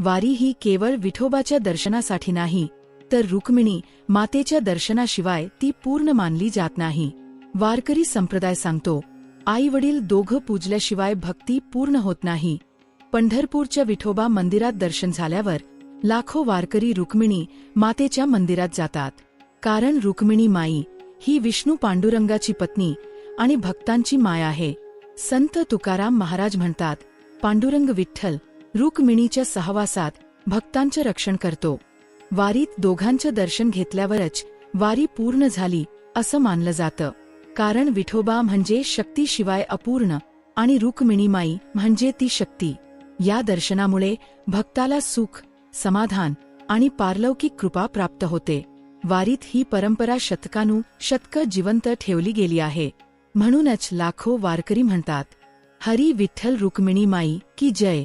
वारी ही केवळ विठोबाच्या दर्शनासाठी नाही तर रुक्मिणी मातेच्या दर्शनाशिवाय ती पूर्ण मानली जात नाही. वारकरी संप्रदाय सांगतो आई वडील दोघं पूजल्याशिवाय भक्ती पूर्ण होत नाही. पंढरपूरच्या विठोबा मंदिरात दर्शन झाल्यावर लाखो वारकरी रुक्मिणी मातेच्या मंदिरात जातात. कारण रुक्मिणी माई ही विष्णू पांडुरंगाची पत्नी आणि भक्तांची माय आहे. संत तुकाराम महाराज म्हणतात पांडुरंग विठ्ठल रुक्मिणीच्या सहवासात भक्तांचं रक्षण करतो. वारीत दोघांचं दर्शन घेतल्यावरच वारी पूर्ण झाली असं मानलं जातं. कारण विठोबा म्हणजे शक्तीशिवाय अपूर्ण आणि रुक्मिणीमाई म्हणजे ती शक्ती. या दर्शनामुळे भक्ताला सुख समाधान आणि पारलौकिक कृपा प्राप्त होते. वारीत ही परंपरा शतकानू शतक जिवंत ठेवली गेली आहे. म्हणूनच लाखो वारकरी म्हणतात हरी विठ्ठल रुक्मिणी माई की जय.